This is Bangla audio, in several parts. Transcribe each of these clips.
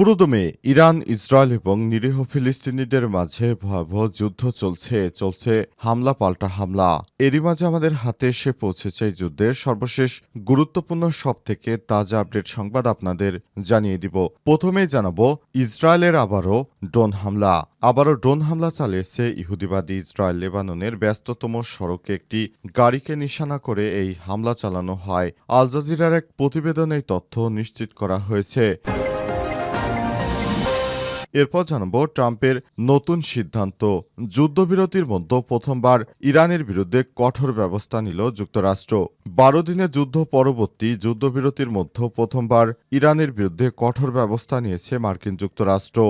পুরোদমে ইরান, ইসরায়েল এবং নিরীহ ফিলিস্তিনিদের মাঝে ভয়াবহ যুদ্ধ চলছে চলছে হামলা পাল্টা হামলা। এরই মাঝে আমাদের হাতে এসে পৌঁছেছে যুদ্ধের সর্বশেষ গুরুত্বপূর্ণ সব থেকে তাজা আপডেট সংবাদ আপনাদের জানিয়ে দিব। প্রথমেই জানাব, ইসরায়েলের আবারও ড্রোন হামলা। আবারও ড্রোন হামলা চালিয়েছে ইহুদিবাদী ইসরায়েল লেবাননের ব্যস্ততম সড়কে একটি গাড়িকে নিশানা করে এই হামলা চালানো হয়। আল জাজিরার এক প্রতিবেদনে তথ্য নিশ্চিত করা হয়েছে। এরপর জানাব ট্রাম্পের নতুন সিদ্ধান্ত। যুদ্ধবিরতির মধ্যে প্রথমবার ইরানের বিরুদ্ধে কঠোর ব্যবস্থা নিল যুক্তরাষ্ট্র। বারো দিনের যুদ্ধ পরবর্তী যুদ্ধবিরতির মধ্যে প্রথমবার ইরানের বিরুদ্ধে কঠোর ব্যবস্থা নিয়েছে মার্কিন যুক্তরাষ্ট্র।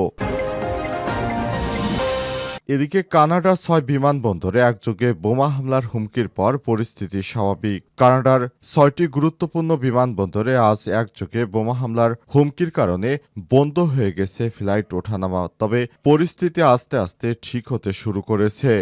এদিকে কানাডার ছয় বিমানবন্দরে একযোগে বোমা হামলার হুমকির পর পরিস্থিতি স্বাভাবিক। কানাডার ছয়টি গুরুত্বপূর্ণ বিমানবন্দরে আজ একযোগে বোমা হামলার হুমকির কারণে বন্ধ হয়ে গেছে ফ্লাইট ওঠানামা, তবে পরিস্থিতি আস্তে আস্তে ঠিক হতে শুরু করেছে।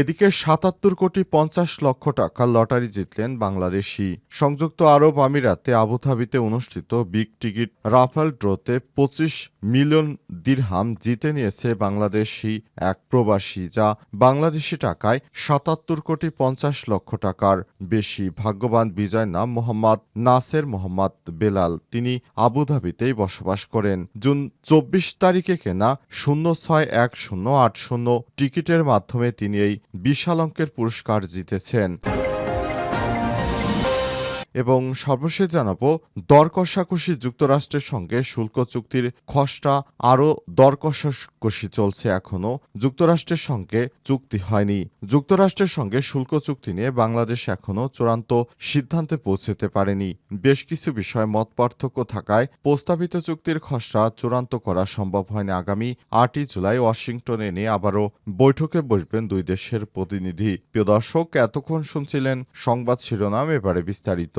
এদিকে সাতাত্তর কোটি পঞ্চাশ লক্ষ টাকা লটারি জিতলেন বাংলাদেশি। সংযুক্ত আরব আমিরাতে আবুধাবিতে অনুষ্ঠিত বিগ টিকিট রাফেল ড্রোতে পঁচিশ মিলিয়ন দিরহাম জিতে নিয়েছে বাংলাদেশি এক প্রবাসী, যা বাংলাদেশি টাকায় সাতাত্তর কোটি পঞ্চাশ লক্ষ টাকার বেশি। ভাগ্যবান বিজয় নাম মোহাম্মদ নাসের মোহাম্মদ বেলাল। তিনি আবুধাবিতেই বসবাস করেন। জুন চব্বিশ তারিখে কেনা শূন্য ছয় এক শূন্য আট শূন্য টিকিটের মাধ্যমে তিনি এই বিশাল অঙ্কের পুরস্কার জিতেছেন। এবং সর্বশেষ জানাব, দর কষাকষি যুক্তরাষ্ট্রের সঙ্গে শুল্ক চুক্তির খসড়া আরও দর কষাকষি চলছে এখনও যুক্তরাষ্ট্রের সঙ্গে চুক্তি হয়নি। যুক্তরাষ্ট্রের সঙ্গে শুল্ক চুক্তি নিয়ে বাংলাদেশ এখনও চূড়ান্ত সিদ্ধান্তে পৌঁছতে পারেনি। বেশ কিছু বিষয় মত পার্থক্য থাকায় প্রস্তাবিত চুক্তির খসড়া চূড়ান্ত করা সম্ভব হয়নি। আগামী আটই জুলাই ওয়াশিংটনে নিয়ে আবারও বৈঠকে বসবেন দুই দেশের প্রতিনিধি। প্রিয় দর্শক, এতক্ষণ শুনছিলেন সংবাদ শিরোনাম, এবারে বিস্তারিত।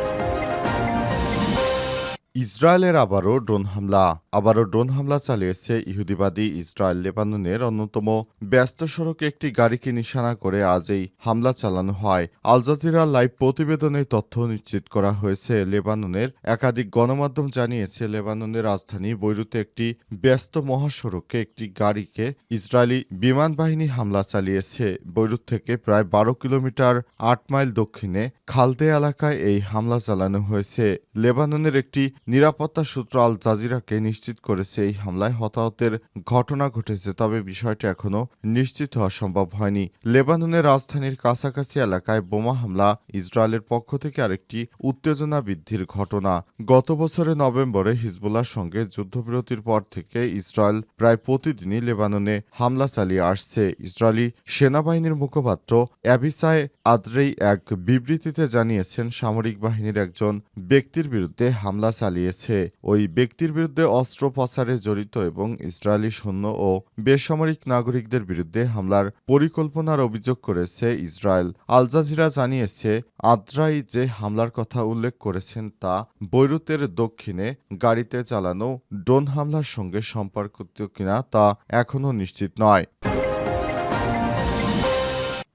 ইসরায়েলের আবারও ড্রোন হামলা। আবারও ড্রোন হামলা চালিয়েছে ইহুদিবাদী ইসরায়েল লেবাননের অন্যতম ব্যস্ত সড়কে একটি গাড়িকে নিশানা করে আজ এই হামলা চালানো হয়। আল জাজিরা লাইভ প্রতিবেদনে তথ্য নিশ্চিত করা হয়েছে, লেবাননের একাধিক গণমাধ্যম জানিয়েছে, লেবাননের রাজধানী বৈরুতে একটি ব্যস্ত মহাসড়কে একটি গাড়িকে ইসরায়েলি বিমান বাহিনী হামলা চালিয়েছে। বৈরুত থেকে প্রায় বারো কিলোমিটার আট মাইল দক্ষিণে খালদে এলাকায় এই হামলা চালানো হয়েছে। লেবাননের একটি নিরাপত্তা সূত্র আল জাজিরাকে নিশ্চিত করেছে এই হামলায় হতাহতের ঘটনা ঘটেছে, তবে বিষয়টি এখনও নিশ্চিত হওয়া সম্ভব হয়নি। লেবাননের রাজধানীর কাছাকাছি এলাকায় বোমা হামলা ইসরায়েলের পক্ষ থেকে আরেকটি উত্তেজনা বৃদ্ধির ঘটনা। গত বছরের নভেম্বরে হিজবুল্লার সঙ্গে যুদ্ধবিরতির পর থেকে ইসরায়েল প্রায় প্রতিদিনই লেবাননে হামলা চালিয়ে আসছে। ইসরায়েলি সেনাবাহিনীর মুখপাত্র অ্যাবিসায় আদ্রেই এক বিবৃতিতে জানিয়েছেন, সামরিক বাহিনীর একজন ব্যক্তির বিরুদ্ধে হামলা চালিয়েছে। ওই ব্যক্তির বিরুদ্ধে অস্ত্র পাচারে জড়িত এবং ইসরায়েলি সৈন্য ও বেসামরিক নাগরিকদের বিরুদ্ধে হামলার পরিকল্পনার অভিযোগ করেছে ইসরায়েল। আল জাজিরা জানিয়েছে, আদ্রাই যে হামলার কথা উল্লেখ করেছেন তা বৈরুতের দক্ষিণে গাড়িতে চালানো ড্রোন হামলার সঙ্গে সম্পর্কিত কিনা তা এখনও নিশ্চিত নয়।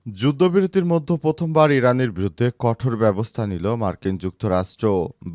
যুদ্ধবিরতির মধ্যে প্রথমবার ইরানের বিরুদ্ধে কঠোর ব্যবস্থা নিল মার্কিন যুক্তরাষ্ট্র।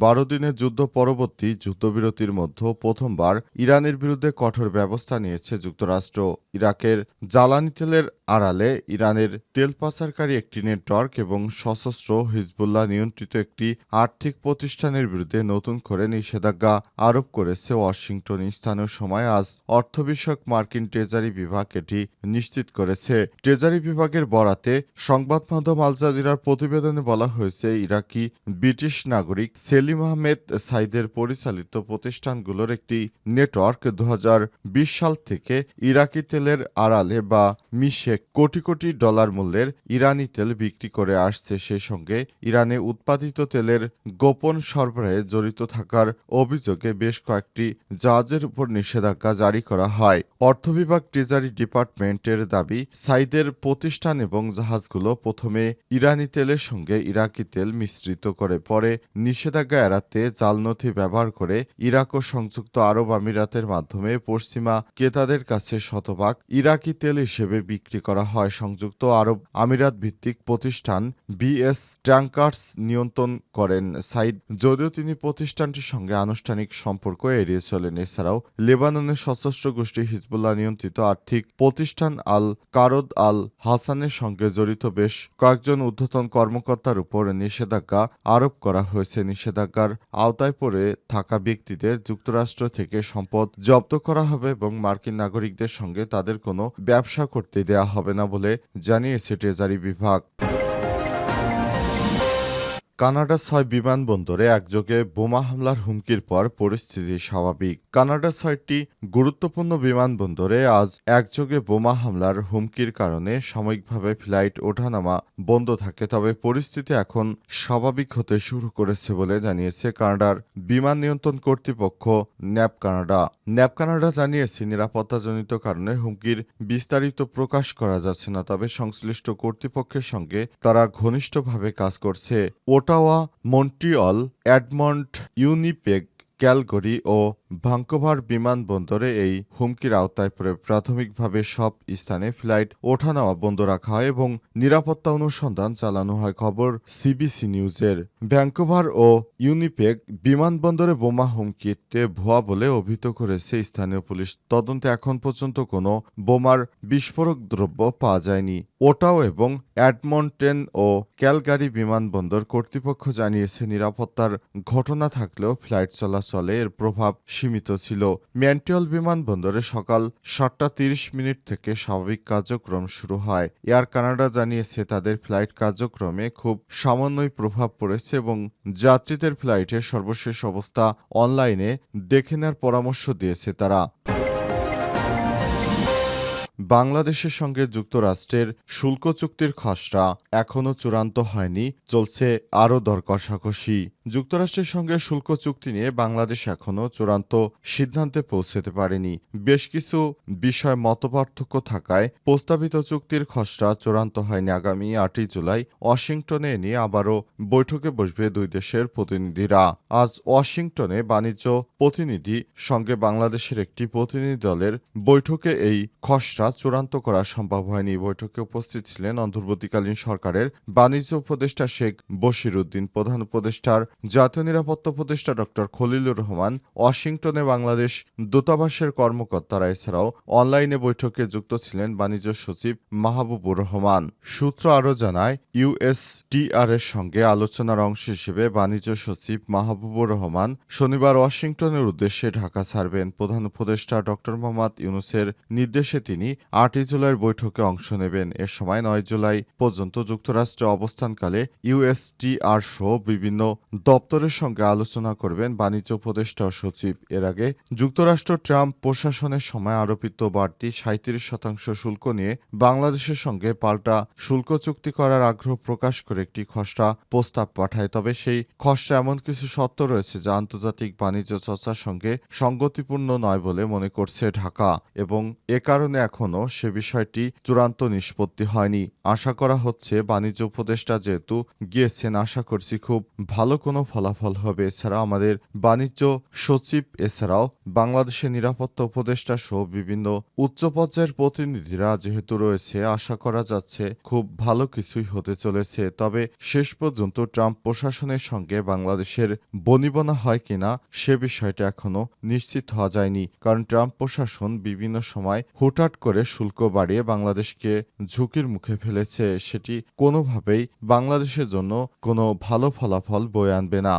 বারো দিনের যুদ্ধ পরবর্তী যুদ্ধবিরতির মধ্যে প্রথমবার ইরানের বিরুদ্ধে কঠোর ব্যবস্থা নিয়েছে যুক্তরাষ্ট্র। ইরাকের জ্বালানি তেলের আড়ালে ইরানের তেল পাচারকারী একটি নেটওয়ার্ক এবং সশস্ত্র হিজবুল্লাহ নিয়ন্ত্রিত একটি আর্থিক প্রতিষ্ঠানের বিরুদ্ধে নতুন করে নিষেধাজ্ঞা আরোপ করেছে ওয়াশিংটন স্থানীয় সময়। আজ অর্থ বিষয়ক মার্কিন ট্রেজারি বিভাগ এটি নিশ্চিত করেছে। ট্রেজারি বিভাগের বরাত রাতে সংবাদ মাধ্যম আল জাজিরার প্রতিবেদনে বলা হয়েছে, ইরাকি ব্রিটিশ নাগরিক সেলিম আহমেদ সাইদের পরিচালিত প্রতিষ্ঠানগুলোর একটি নেটওয়ার্ক দু হাজার বিশ সাল থেকে ইরাকি তেলের আড়ালে বা মিশে কোটি কোটি ডলার মূল্যের ইরানি তেল বিক্রি করে আসছে। সেই সঙ্গে ইরানে উৎপাদিত তেলের গোপন সরবরাহে জড়িত থাকার অভিযোগে বেশ কয়েকটি জাহাজের উপর নিষেধাজ্ঞা জারি করা হয়। অর্থ বিভাগ ট্রেজারি ডিপার্টমেন্টের দাবি, সাইদের প্রতিষ্ঠান এবং জাহাজগুলো প্রথমে ইরানি তেলের সঙ্গে ইরাকি তেল মিশ্রিত করে, পরে নিষেধাজ্ঞা এড়াতে জাল নথি ব্যবহার করে ইরাক ও সংযুক্ত আরব আমিরাতের মাধ্যমে পশ্চিমা ক্রেতাদের কাছে শতভাগ ইরাকি তেল হিসেবে বিক্রি করা হয়। সংযুক্ত আরব আমিরাত ভিত্তিক প্রতিষ্ঠান বিএস ট্যাঙ্কার্স নিয়ন্ত্রণ করেন সাইদ। যদিও তিনি প্রতিষ্ঠানটির সঙ্গে আনুষ্ঠানিক সম্পর্ক এড়িয়ে চলেন, এছাড়াও লেবাননের সশস্ত্র গোষ্ঠী হিজবুল্লাহ নিয়ন্ত্রিত আর্থিক প্রতিষ্ঠান আল কারদ আল হাসানের সঙ্গে জড়িত বেশ কয়েকজন ঊর্ধ্বতন কর্মকর্তার উপর নিষেধাজ্ঞা আরোপ করা হয়েছে। নিষেধাজ্ঞার আওতায় পড়ে থাকা ব্যক্তিদের যুক্তরাষ্ট্র থেকে সম্পদ জব্দ করা হবে এবং মার্কিন নাগরিকদের সঙ্গে তাদের কোনো ব্যবসা করতে দেয়া হবে না বলে জানিয়েছে ট্রেজারি বিভাগ। কানাডার ছয় বিমানবন্দরে একযোগে বোমা হামলার হুমকির পর পরিস্থিতি স্বাভাবিক। কানাডার ছয়টি গুরুত্বপূর্ণ বিমানবন্দরে আজ একযোগে বোমা হামলার হুমকির কারণে সাময়িকভাবে ফ্লাইট ওঠানামা বন্ধ থাকে, তবে পরিস্থিতি এখন স্বাভাবিক হতে শুরু করেছে বলে জানিয়েছে কানাডার বিমান নিয়ন্ত্রণ কর্তৃপক্ষ ন্যাপ কানাডা। ন্যাপ কানাডা জানিয়েছে, নিরাপত্তাজনিত কারণে হুমকির বিস্তারিত প্রকাশ করা যাচ্ছে না, তবে সংশ্লিষ্ট কর্তৃপক্ষের সঙ্গে তারা ঘনিষ্ঠভাবে কাজ করছে। Ottawa Montreal Edmonton Winnipeg Calgary ও ভাঙ্কোভার বিমানবন্দরে এই হুমকির আওতায় পড়ে প্রাথমিকভাবে সব স্থানে ফ্লাইট ওঠা নেওয়া বন্ধ রাখা হয় এবং নিরাপত্তা অনুসন্ধান চালানো হয় খবর সিবিসি নিউজের। ভ্যাঙ্কোভার ও ইউনিপেক বিমানবন্দরে বোমা হুমকিতে ভুয়া বলে অভিহিত করেছে স্থানীয় পুলিশ। তদন্তে এখন পর্যন্ত কোনো বোমার বিস্ফোরক দ্রব্য পাওয়া যায়নি। ওটাও এবং অ্যাডমন্টেন ও ক্যালগারি বিমানবন্দর কর্তৃপক্ষ জানিয়েছে, নিরাপত্তার ঘটনা থাকলেও ফ্লাইট চলাচলে এর প্রভাব সীমিত ছিল। ম্যান্টিওল বিমানবন্দরে সকাল সাতটা তিরিশ মিনিট থেকে স্বাভাবিক কার্যক্রম শুরু হয়। এয়ার কানাডা জানিয়েছে, তাদের ফ্লাইট কার্যক্রমে খুব সামান্যই প্রভাব পড়েছে এবং যাত্রীদের ফ্লাইটের সর্বশেষ অবস্থা অনলাইনে দেখে নেওয়ার পরামর্শ দিয়েছে তারা। বাংলাদেশের সঙ্গে যুক্তরাষ্ট্রের শুল্ক চুক্তির খসড়া এখনও চূড়ান্ত হয়নি, চলছে আরও দর কষাকষি যুক্তরাষ্ট্রের সঙ্গে শুল্ক চুক্তি নিয়ে বাংলাদেশ এখনও চূড়ান্ত সিদ্ধান্তে পৌঁছতে পারেনি। বেশ কিছু বিষয় মতপার্থক্য থাকায় প্রস্তাবিত চুক্তির খসড়া চূড়ান্ত হয়নি আগামী আটই জুলাই ওয়াশিংটনে নিয়ে আবারও বৈঠকে বসবে দুই দেশের প্রতিনিধিরা। আজ ওয়াশিংটনে বাণিজ্য প্রতিনিধি সঙ্গে বাংলাদেশের একটি প্রতিনিধি দলের বৈঠকে এই খসড়া চূড়ান্ত করা সম্ভব হয়নি। বৈঠকে উপস্থিত ছিলেন অন্তর্বর্তীকালীন সরকারের বাণিজ্য উপদেষ্টা শেখ বশির উদ্দিন প্রধান উপদেষ্টার জাতীয় নিরাপত্তা উপদেষ্টা ডক্টর খলিলুর রহমান, ওয়াশিংটনে বাংলাদেশ দূতাবাসের কর্মকর্তারা, এছাড়াও অনলাইনে বৈঠকে যুক্ত ছিলেন বাণিজ্য সচিব মাহবুবুর রহমান। সূত্র আরও জানায় ইউএসটিআর এর সঙ্গে আলোচনার অংশ হিসেবে বাণিজ্য সচিব মাহবুবুর রহমান শনিবার ওয়াশিংটনের উদ্দেশ্যে ঢাকা ছাড়বেন। প্রধান উপদেষ্টা ডক্টর মোহাম্মদ ইউনুসের নির্দেশে তিনি আটই জুলাইয়ের বৈঠকে অংশ নেবেন। এ সময় নয় জুলাই পর্যন্ত যুক্তরাষ্ট্রে অবস্থানকালে ইউএসটিআর সহ বিভিন্ন দপ্তরের সঙ্গে আলোচনা করবেন বাণিজ্য উপদেষ্টা সচিব। এর আগে যুক্তরাষ্ট্র ট্রাম্প প্রশাসনের সময় আরোপিত বাড়তি সাঁত্রিশ শতাংশ শুল্ক নিয়ে বাংলাদেশের সঙ্গে পাল্টা শুল্ক চুক্তি করার আগ্রহ প্রকাশ করে একটি খসড়া প্রস্তাব পাঠায়। তবে সেই খসড়া এমন কিছু শর্ত রয়েছে যা আন্তর্জাতিক বাণিজ্য চর্চার সঙ্গে সঙ্গতিপূর্ণ নয় বলে মনে করছে ঢাকা এবং এ কারণে এখনও সে বিষয়টি চূড়ান্ত নিষ্পত্তি হয়নি। আশা করা হচ্ছে বাণিজ্য উপদেষ্টা যেহেতু গিয়েছেন, আশা করছি খুব ভালো কোনো ফলাফল হবে। এছাড়া আমাদের বাণিজ্য সচিব, এছাড়াও বাংলাদেশের নিরাপত্তা উপদেষ্টা সহ বিভিন্ন উচ্চ পর্যায়ের প্রতিনিধিরা যেহেতু রয়েছে, আশা করা যাচ্ছে খুব ভালো কিছুই হতে চলেছে। তবে শেষ পর্যন্ত ট্রাম্প প্রশাসনের সঙ্গে বাংলাদেশের বনিবনা হয় কিনা সে বিষয়টা এখনও নিশ্চিত হওয়া যায়নি। কারণ ট্রাম্প প্রশাসন বিভিন্ন সময় হুটহাট করে শুল্ক বাড়িয়ে বাংলাদেশকে ঝুঁকির মুখে ফেলেছে, সেটি কোনোভাবেই বাংলাদেশের জন্য কোনো ভালো ফলাফল বয়ে আনবে না।